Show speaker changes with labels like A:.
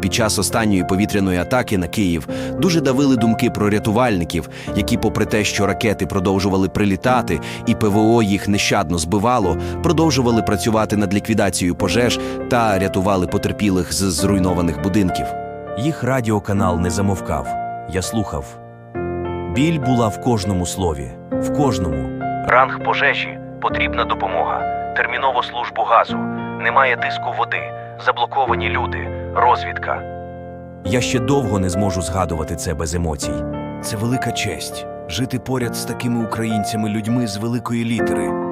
A: під час останньої повітряної атаки на Київ дуже давили думки про рятувальників, які, попри те, що ракети продовжували прилітати, і ПВО їх нещадно збивало, продовжували працювати над ліквідацією пожеж та рятували потерпілих з зруйнованих будинків.
B: Їх радіоканал не замовкав. Я слухав. Біль була в кожному слові, в кожному. Ранг пожежі, потрібна допомога, терміново службу газу, немає тиску води, заблоковані люди, розвідка. Я ще довго не зможу згадувати це без емоцій.
A: Це велика честь жити поряд з такими українцями, людьми з великої літери.